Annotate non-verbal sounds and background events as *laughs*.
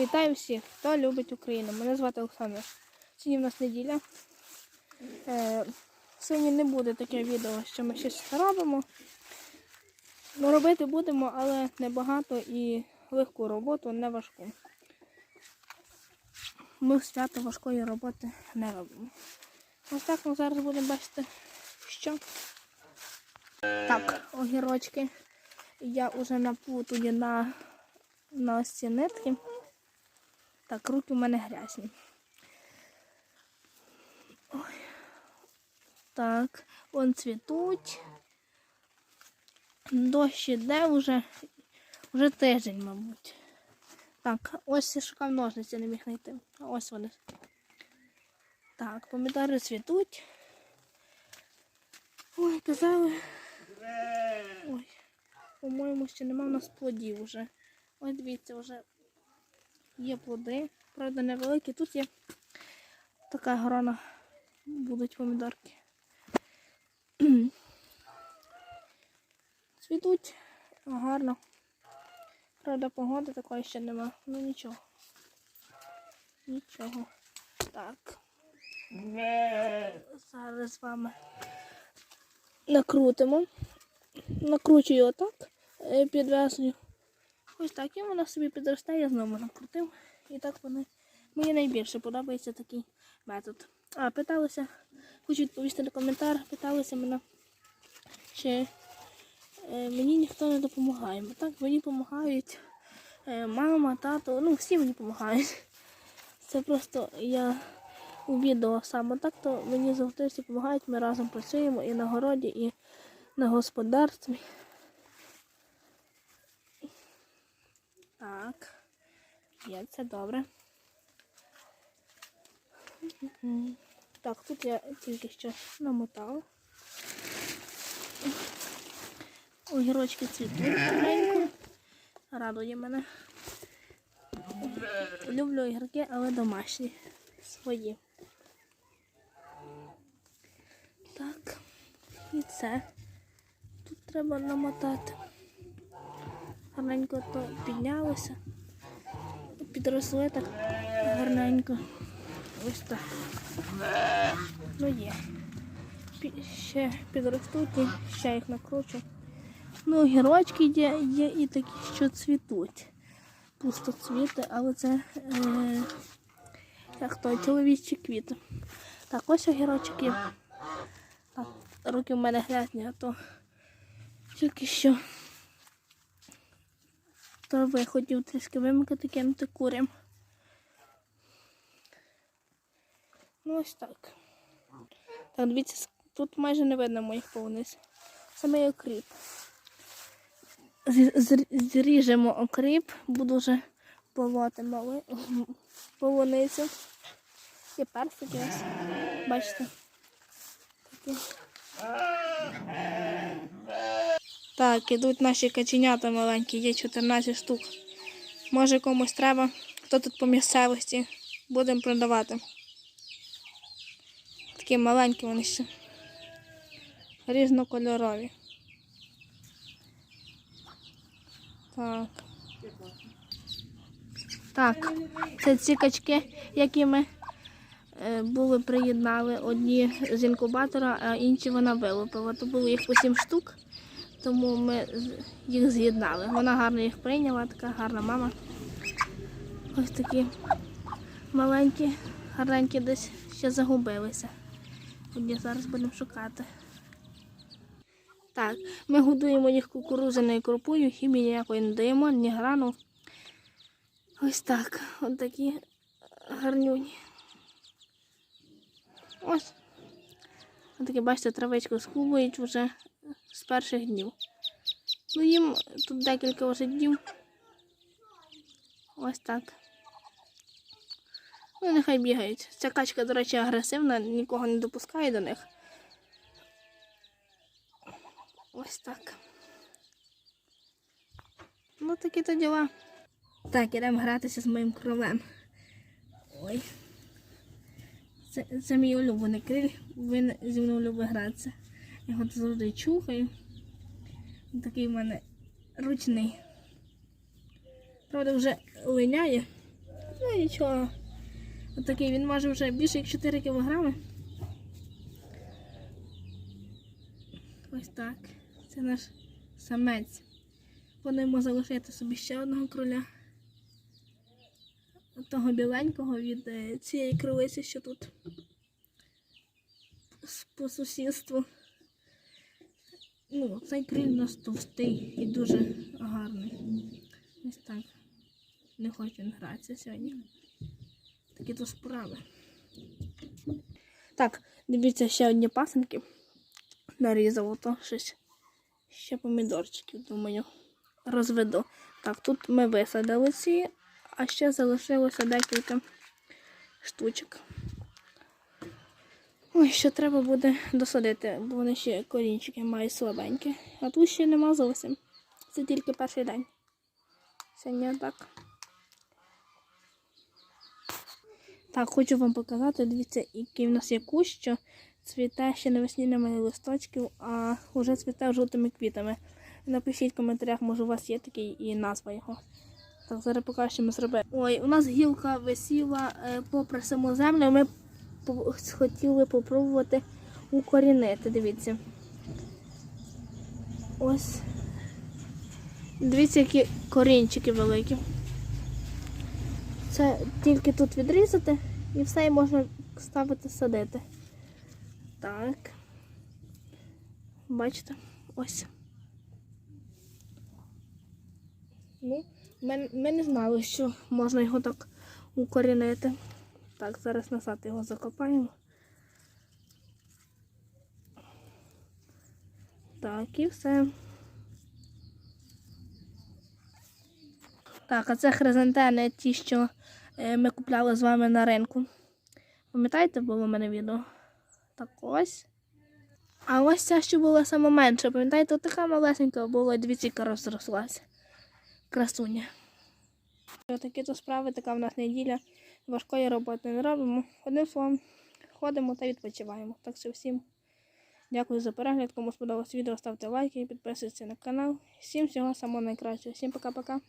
Вітаю всіх, хто любить Україну. Мене звати Олександр. Сьогодні в нас неділя. Е, сьогодні не буде таке відео, що ми щось робимо. Ну, робити будемо, але небагато і легку роботу, не важку. Ми свято важкої роботи не робимо. Ось так ми зараз будемо бачити, що. Так, огірочки. Я вже наплутую на, на ось ці нитки. Так, руки в мене грязні. Ой. Так, вон цвітуть. Дощ іде вже, вже тиждень, мабуть. Так, ось я шукав ножниці, не міг знайти. Ось вони. Так, помідори цвітуть. Ой, казали. Ой, по-моєму, ще нема в нас плодів вже. Ось дивіться, вже є плоди. Правда, невеликі. Тут є така грона. Будуть помідорки. *clears throat* Цвітуть гарно. Правда, погоди такої ще нема. Ну нічого. Нічого. Так. Зараз з вами накрутимо. Накручую отак, е, підв'язую. Ось так і вона собі підростає, знову накрутив. І так вони. Мені найбільше подобається такий метод. А, питалися, хочу відповісти на коментар, питалися мене, чи е, мені ніхто не допомагає. Так, мені допомагають е, мама, тато, ну всі мені допомагають. Це просто я у відео саме так, то мені завжди всі допомагають, ми разом працюємо і на городі, і на господарстві. Так, є це добре. Так, тут я тільки що намотала. Огірочки цвітуть тихенько. Радує мене. Люблю ігроки, але домашні. Свої. Так. І це. Тут треба намотати. Гарненько то піднялося. Підросли так гарненько. Ось так. Ну є. Ще підростуть ще їх накручу. Ну, гірочки є, є і такі, що цвітуть. Пустоцвіти, але це е, як то, чоловічі квіти. Так, ось огірочок. Так, руки в мене грязні, а то тільки що трави хотів трішки вимикати, кинути курям. Ну ось так. Так, дивіться, тут майже не видно моїх повниць. Саме окріп. Зріжемо окріп, буду вже полоти мали *laughs* полуницю. І персики ось. Бачите. Такі. Так, ідуть наші каченята маленькі, є 14 штук. Може комусь треба, хто тут по місцевості, будемо продавати. Такі маленькі вони ще. Різнокольорові. Так. Так, це ці качки, які ми е, були приєднали одні з інкубатора, а інші вона вилупила. То було їх по 7 штук, тому ми їх з'єднали. Вона гарно їх прийняла, така гарна мама. Ось такі маленькі, гарненькі десь ще загубилися. Тоді зараз будемо шукати. Так, ми годуємо їх кукурузяною крупою, хімії ніякої не даємо, ні грану. Ось так. Ось такі гарнюні. Ось. Ось таке, бачите, травичку сховують вже з перших днів. Ну, їм тут декілька вже днів. Ось так. Ну, нехай бігають. Ця качка, до речі, агресивна, нікого не допускає до них. Ось так. Ну, такі то діла. Так, ідемо гратися з моїм кролем. Ой. Це, це мій улюблений криль. Він зі мною любить гратися. Його завжди чухаю. Він такий в мене ручний. Правда, вже линяє. Ну нічого. Отакий він може вже більше як 4 кілограми. Ось так. Це наш самець. Плануємо залишити собі ще одного кроля. Того біленького від е, цієї кролиці, що тут по сусідству. Ну, цей криль у нас товстий і дуже гарний. Ось так. Не хоче гратися сьогодні. Такі то справи. Так, дивіться, ще одні пасенки. Нарізав то щось. Ще помідорчиків, думаю, розведу. Так, тут ми висадили ці, а ще залишилося декілька штучок. Ой, що треба буде досадити, бо вони ще корінчики мають слабенькі. А тут ще нема зовсім. Це тільки перший день. Сьогодні так. Так, хочу вам показати, дивіться, який в нас є кущ, що цвіте ще навесні немає листочків, а вже цвіте жовтими квітами. Напишіть в коментарях, може у вас є такий і назва його. Так, зараз покажу, що ми зробили. Ой, у нас гілка висіла е, попри саму землю. Ми хотіли попробувати укорінити. Дивіться. Ось. Дивіться, які корінчики великі. Це тільки тут відрізати і все і можна ставити садити. Так. Бачите? Ось. Ну, ми, ми не знали, що можна його так укорінити. Так, зараз назад його закопаємо. Так, і все. Так, а це хризантени, ті, що е, ми купляли з вами на ринку. Пам'ятаєте, було в мене відео? Так ось. А ось ця, що була саме менша, пам'ятаєте, така малесенька була, і дивіться, яка розрослася. Красуня. Такі то справи, така в нас неділя. Важкої роботи не робимо. Одним словом, ходимо та відпочиваємо. Так що всім дякую за перегляд. Кому сподобалось відео, ставте лайки і підписуйтесь на канал. Всім всього самого найкращого. Всім пока-пока.